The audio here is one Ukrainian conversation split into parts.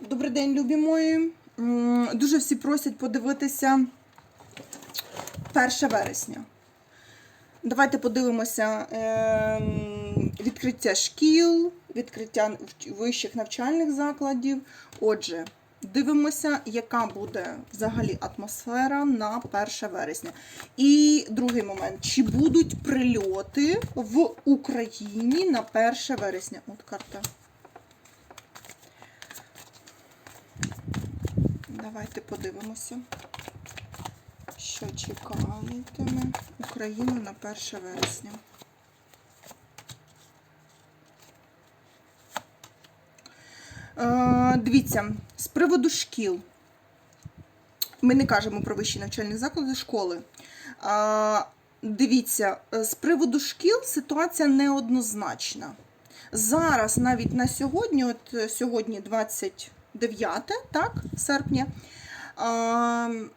Добрий день, любі мої. Дуже всі просять подивитися 1 вересня. Давайте подивимося ем, відкриття шкіл, відкриття вищих навчальних закладів. Отже, дивимося, яка буде взагалі атмосфера на 1 вересня. І другий момент: чи будуть прильоти в Україні на 1 вересня? От карта. Давайте подивимося, що чекатиме Україну на 1 вересня. Е, дивіться, з приводу шкіл. Ми не кажемо про вищі навчальні заклади школи. Е, дивіться, е, з приводу шкіл ситуація неоднозначна. Зараз, навіть на сьогодні, от е, сьогодні 20. 9 так, серпня.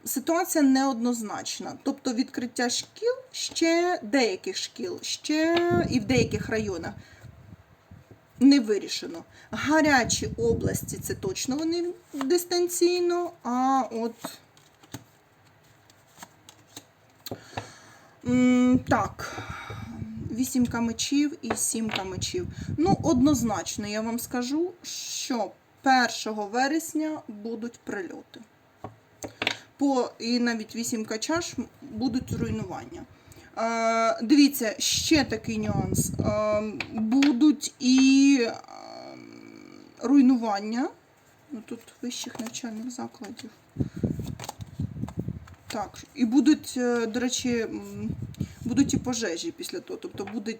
Ситуація неоднозначна. Тобто відкриття шкіл ще деяких шкіл, ще і в деяких районах не вирішено. Гарячі області це точно вони дистанційно, а от так, вісімка мечів і сімка мечів. Ну, однозначно, я вам скажу, що 1 вересня будуть прильоти. По, і навіть вісімка чаш будуть руйнування. Е, дивіться, ще такий нюанс. Е, будуть і е, руйнування. Ну, тут вищих навчальних закладів. Так, і будуть, е, до речі, будуть і пожежі після того. Тобто будуть,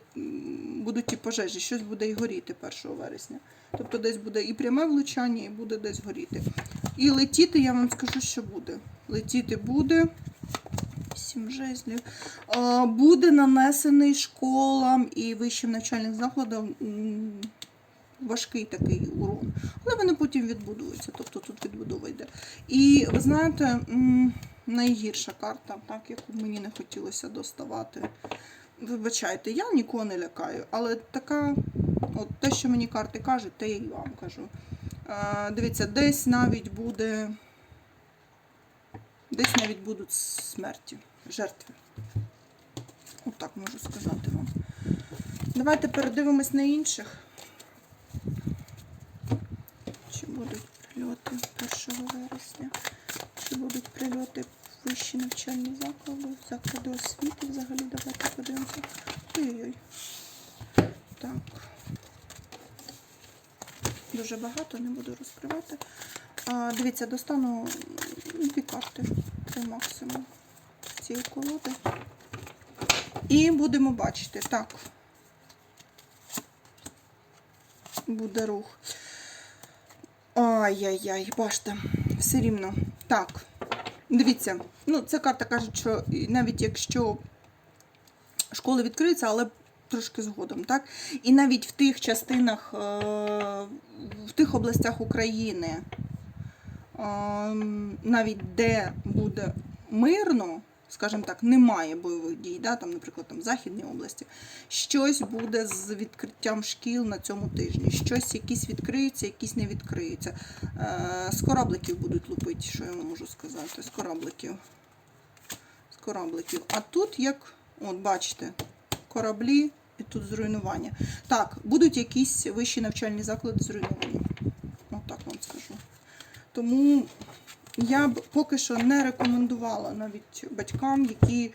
будуть і пожежі, щось буде і горіти 1 вересня. Тобто десь буде і пряме влучання, і буде десь горіти. І летіти, я вам скажу, що буде. Летіти буде. Сім жезлів. Буде нанесений школам і вищим навчальним закладам важкий такий урон. Але вони потім відбудуються, тобто тут відбудова йде. І ви знаєте, найгірша карта, так, яку мені не хотілося доставати. Вибачайте, я нікого не лякаю, але така, от те, що мені карти кажуть, те я і вам кажу. Е, Дивіться, десь навіть буде. Десь навіть будуть смерті, жертви. Отак можу сказати вам. Давайте передивимось на інших. Чи будуть прильоти 1 вересня? Чи будуть прильоти вищі навчальні заклади, заклади освіти взагалі? Давайте подивимося. Ой-ой-ой. Так. Дуже багато, не буду розкривати. А, дивіться, достану дві карти, три максимум цієї колоди. І будемо бачити. Так. Буде рух. Ай-яй-яй, бачите, все рівно. Так. Дивіться, ну, ця карта каже, що навіть якщо школи відкриються, але трошки згодом, так? І навіть в тих частинах, е, в тих областях України, ем, навіть де буде мирно, скажімо так, немає бойових дій, да, там, наприклад, там, Західній області, щось буде з відкриттям шкіл на цьому тижні. Щось якісь відкриються, якісь не відкриються. Е, з корабликів будуть лупити, що я вам можу сказати. З корабликів. З корабликів. А тут як, от бачите, кораблі і тут зруйнування. Так, будуть якісь вищі навчальні заклади зруйновані. Отак вам скажу. Тому я б поки що не рекомендувала навіть батькам, які,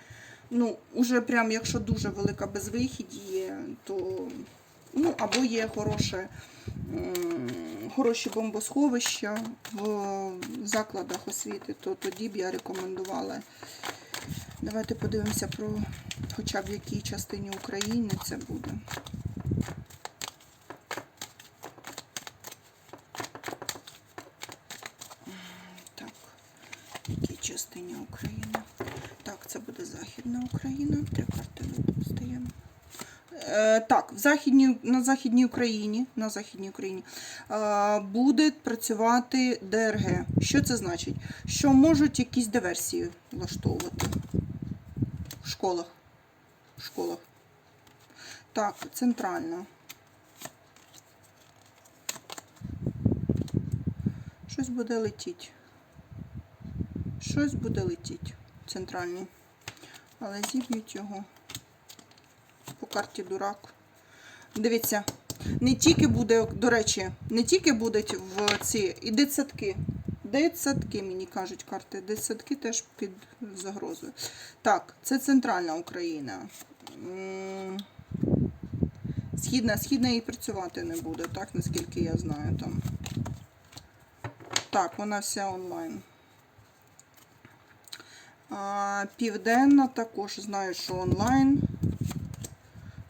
ну, уже прям, якщо дуже велика безвихідь є, то ну, або є хороше, хороші бомбосховища в закладах освіти, то тоді б я рекомендувала. Давайте подивимося про хоча б в якій частині України це буде. Так, в якій частині України? Так, це буде Західна Україна. Три карти достаємо. Е, так, в західній, на Західній Україні, на Західній Україні е, буде працювати ДРГ. Що це значить? Що можуть якісь диверсії влаштовувати в школах. В школах. Так, центральна. Щось буде летіти. Щось буде летіти. Центральний. Але зіб'ють його. По карті дурак. Дивіться, не тільки буде, до речі, не тільки будуть в ці і дитсадки. Дитсадки, мені кажуть карти. Дитсадки теж під загрозою. Так, це центральна Україна. Східна, східна і працювати не буде, так, наскільки я знаю там. Так, вона вся онлайн. Південна також знаю, що онлайн.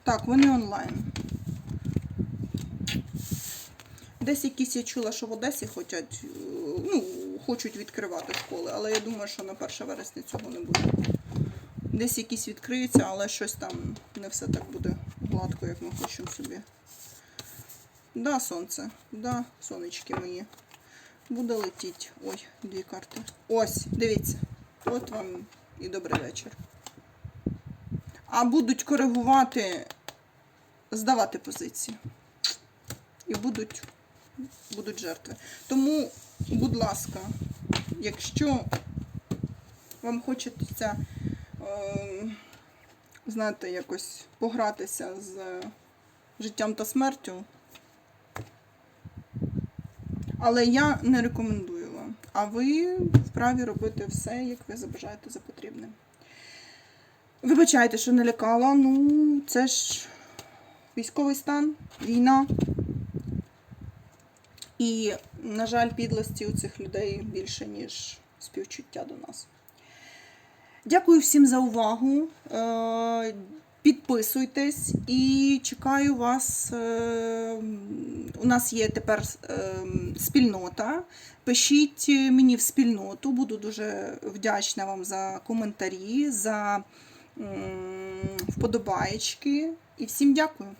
Так, вони онлайн. Десь якісь я чула, що в Одесі хочуть, е, ну, хочуть відкривати школи, але я думаю, що на 1 вересня цього не буде. Десь якісь відкриються, але щось там не все так буде гладко, як ми хочемо собі. Да, сонце, да, сонечки мої. Буде летіть. Ой, дві карти. Ось, дивіться. От вам і добрий вечір. А будуть коригувати, здавати позиції. І будуть, будуть жертви. Тому, будь ласка, якщо вам хочеться, е, знаєте, якось погратися з життям та смертю, але я не рекомендую. А ви вправі робити все, як ви забажаєте за потрібне. Вибачайте, що не лякала. Ну, це ж військовий стан, війна. І, на жаль, підлості у цих людей більше, ніж співчуття до нас. Дякую всім за увагу. Е, Підписуйтесь і чекаю вас. е, У нас є тепер е, спільнота. Пишіть мені в спільноту. Буду дуже вдячна вам за коментарі, за вподобаєчки. І всім дякую.